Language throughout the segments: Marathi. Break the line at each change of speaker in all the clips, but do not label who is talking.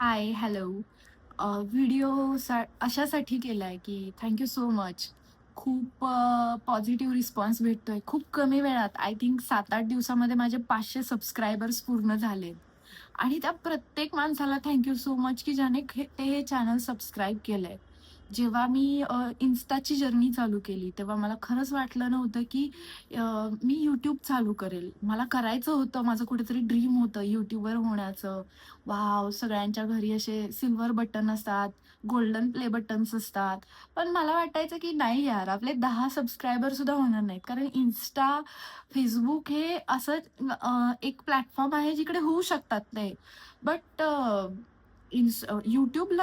हाय, हॅलो. व्हिडिओ सा अशासाठी केलाय, की थँक्यू सो मच. खूप पॉझिटिव्ह रिस्पॉन्स भेटतोय. खूप कमी वेळात आय थिंक 7-8 दिवसामध्ये माझे पाचशे सबस्क्रायबर्स पूर्ण झाले आणि त्या प्रत्येक माणसाला थँक्यू सो मच, की ज्याने हे ते हे चॅनल सबस्क्राईब केलंय. जेव्हा मी इन्स्टाची जर्नी चालू केली, तेव्हा मला खरंच वाटलं नव्हतं, की मी यूट्यूब चालू करेल. मला करायचं होतं, माझं कुठेतरी ड्रीम होतं यूट्यूबवर होण्याचं. वाव सगळ्यांच्या घरी असे सिल्वर बटन असतात, गोल्डन प्ले बटन्स असतात. पण मला वाटायचं, की नाही यार, आपले दहा सबस्क्रायबर सुद्धा होणार नाहीत. कारण इन्स्टा फेसबुक हे असं एक प्लॅटफॉर्म आहे, जिकडे होऊ शकतात ते. बट अ, इन्स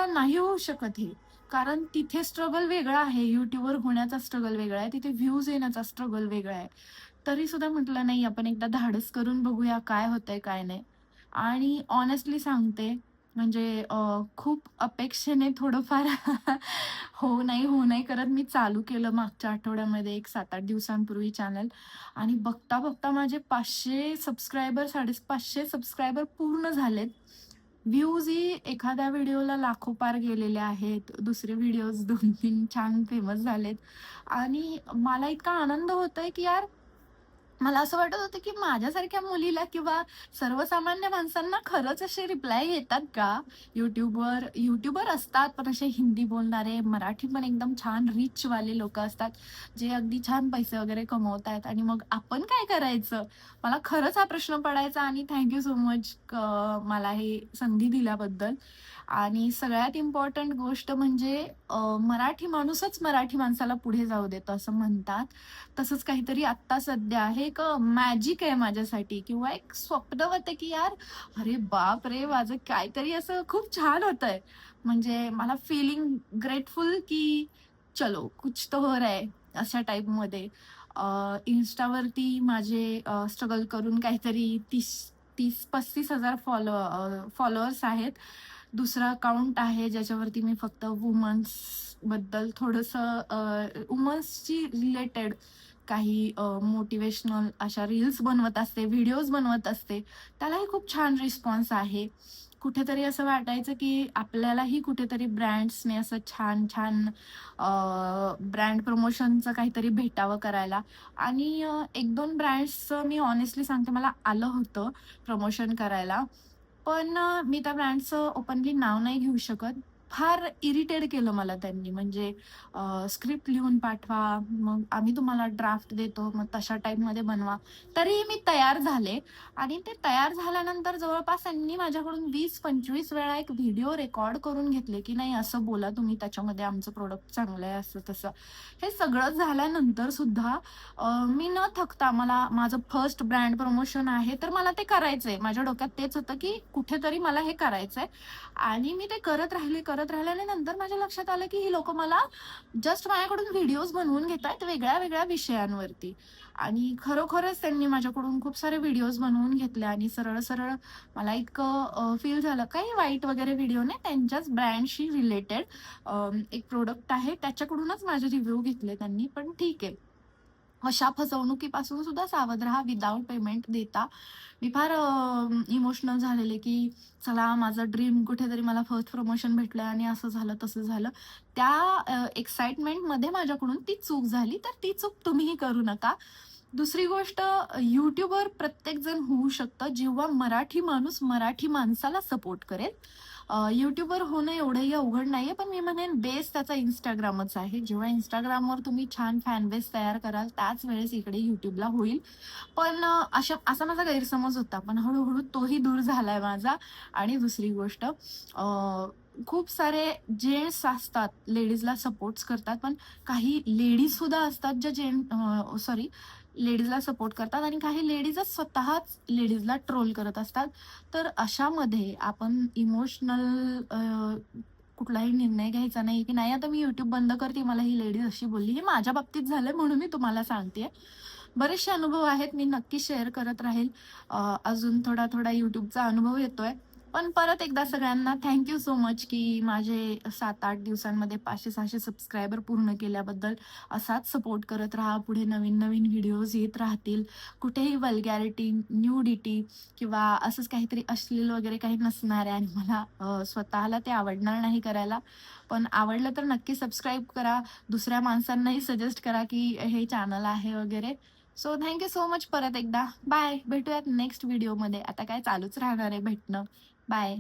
नाही होऊ शकत हे. कारण तिथे स्ट्रगल वेगळा आहे. युट्यूबवर होण्याचा स्ट्रगल वेगळा आहे. तिथे व्ह्यूज येण्याचा स्ट्रगल वेगळा आहे. तरी सुद्धा म्हटलं नाही आपण एकदा धाडस करून बघूया काय होतंय, काय नाही. आणि ऑनेस्टली सांगते म्हणजे खूप अपेक्षेने थोडंफार हो नाही, हो नाही करत मी चालू केलं मागच्या आठवड्यामध्ये एक 7-8 दिवसांपूर्वी चॅनल आणि बघता-बघता माझे पाचशे सबस्क्रायबर 550 सबस्क्रायबर पूर्ण झालेत. व्ह्यूजही एखाद्या व्हिडिओला लाखो पार गेलेले आहेत. दुसरे व्हिडिओज 2-3 छान फेमस झालेत आणि मला इतका आनंद होतोय, की यार मला असं वाटत होतं, की माझ्यासारख्या मुलीला किंवा सर्वसामान्य माणसांना खरंच असे रिप्लाय येतात का? युट्यूबवर यूट्यूबर असतात, पण असे हिंदी बोलणारे, मराठी पण एकदम छान रिचवाले लोक असतात, जे अगदी छान पैसे वगैरे कमवतायत आणि मग आपण काय करायचं? मला खरंच हा प्रश्न पडायचा आणि थँक यू सो मच मला हे संधी दिल्याबद्दल. आणि सगळ्यात इम्पॉर्टंट गोष्ट म्हणजे मराठी माणूसच मराठी माणसाला पुढे जाऊ देतो असं म्हणतात. तसंच काहीतरी आत्ता सध्या हे एक मॅजिक आहे माझ्यासाठी किंवा एक स्वप्न होतं की यार अरे बापरे! माझं काहीतरी असं खूप छान होतंय. म्हणजे मला फीलिंग ग्रेटफुल की चलो कुछ तो हो रहा है अशा टाईपमध्ये इन्स्टावरती माझे स्ट्रगल करून काहीतरी 30 30-35 हजार फॉलो फॉलोअर्स आहेत. दुसरा अकाउंट आहे ज्याच्यावरती मी फक्त वुमन्सबद्दल थोडंसं वुमन्सची रिलेटेड काही मोटिवेशनल अशा रील्स बनवत असते, व्हिडिओज बनवत असते. त्यालाही खूप छान रिस्पॉन्स आहे. कुठेतरी असं वाटायचं, की आपल्यालाही कुठेतरी ब्रँड्सने असं छान-छान ब्रँड प्रमोशनचं काहीतरी भेटावं करायला आणि एक दोन ब्रँड्सचं मी ऑनेस्टली सांगते मला आलं होतं प्रमोशन करायला. पण मी त्या ब्रँडचं ओपनली नाव नाही घेऊ शकत. फार इरिटेट केलं मला त्यांनी म्हणजे स्क्रिप्ट लिहून पाठवा, मग आम्ही तुम्हाला ड्राफ्ट देतो, मग तशा टाईपमध्ये बनवा. तरीही मी तयार झाले आणि ते तयार झाल्यानंतर जवळपास त्यांनी माझ्याकडून 20-25 वेळा एक व्हिडिओ रेकॉर्ड करून घेतले, की नाही असं बोला तुम्ही त्याच्यामध्ये आमचं प्रोडक्ट चांगलं आहे, असं तसं. हे सगळं झाल्यानंतर सुद्धा मी न थकता मला माझं फर्स्ट ब्रँड प्रमोशन आहे, तर मला ते करायचंय. माझ्या डोक्यात तेच होतं, की कुठेतरी मला हे करायचंय आणि मी ते करत राहिले, करत राहिले आणि नंतर माझ्या लक्षात आलं, की ही लोक मला जस्ट माझ्याकडून व्हिडिओज बनवून घेत आहेत वेगळ्या-वेगळ्या विषयांवरती आणि खरोखरच त्यांनी माझ्याकडून खूप सारे व्हिडिओज बनवून घेतले आणि सरळ-सरळ मला इतकं फील झालं. काही वाईट वगैरे व्हिडिओ नाही, त्यांच्याच ब्रँडशी रिलेटेड एक प्रोडक्ट आहे त्याच्याकडूनच माझे रिव्ह्यू घेतले त्यांनी, पण ठीक आहे. अशा फसवणुकीपासून सुद्धा सावध राहा विदाऊट पेमेंट देता. मी फार इमोशनल झालेले, की चला माझं ड्रीम कुठेतरी मला फर्स्ट प्रमोशन भेटलं आणि असं झालं, तसं झालं. त्या एक्साइटमेंटमध्ये माझ्याकडून ती चूक झाली, तर ती चूक तुम्हीही करू नका. दुसरी गोष्ट अ, प्रत्येकजण होऊ शकतं, जेव्हा मराठी माणूस मराठी माणसाला सपोर्ट करेल. अ, होणं एवढंही अवघड नाही आहे पण मी म्हणेन बेस त्याचा इंस्टाग्रामच आहे. जेव्हा इंस्टाग्रामवर तुम्ही छान फॅन बेस तयार कराल, त्याच वेळेस इकडे यूट्यूबला होईल. पण अशा असा माझा गैरसमज होता, पण हळूहळू तोही दूर झाला आहे माझा. आणि दुसरी गोष्ट खूप सारे जेन्ट्स असतात, लेडीजला सपोर्ट्स करतात, पण काही लेडीजसुद्धा असतात ज्या जेंट सॉरी लेडीजला सपोर्ट करतात आणि काही लेडीजच स्वतःच लेडीजला ट्रोल करत असतात. तर अशामध्ये आपण इमोशनल कुठलाही निर्णय घ्यायचा नाही, की नाही आता मी यूट्यूब बंद करते, मला ही लेडीज अशी बोलली. हे माझ्या बाबतीत झालंय म्हणून मी तुम्हाला सांगते बरेचसे अनुभव आहेत, मी नक्की शेअर करत राहील. अजून थोडा-थोडा YouTubeचा अनुभव येतोय. पण परत एकदा सगळ्यांना थँक्यू सो मच की माझे सात आठ दिवसांमध्ये पाचशे सहाशे सबस्क्रायबर पूर्ण केल्याबद्दल असाच सपोर्ट करत राहा. पुढे नवीन नवीन व्हिडिओज येत राहतील. कुठेही वल्गॅरिटी न्यूडिटी किंवा असंच काहीतरी अश्लील वगैरे काही नसणार आहे आणि मला स्वतःला ते आवडणार नाही करायला. पण आवडलं तर नक्की सबस्क्राईब करा. दुसऱ्या माणसांनाही सजेस्ट करा की हे चॅनल आहे वगैरे. सो थँक्यू सो मच परत एकदा. बाय भेटूयात नेक्स्ट व्हिडिओमध्ये आता काय चालूच राहणार आहे भेटणं. बाय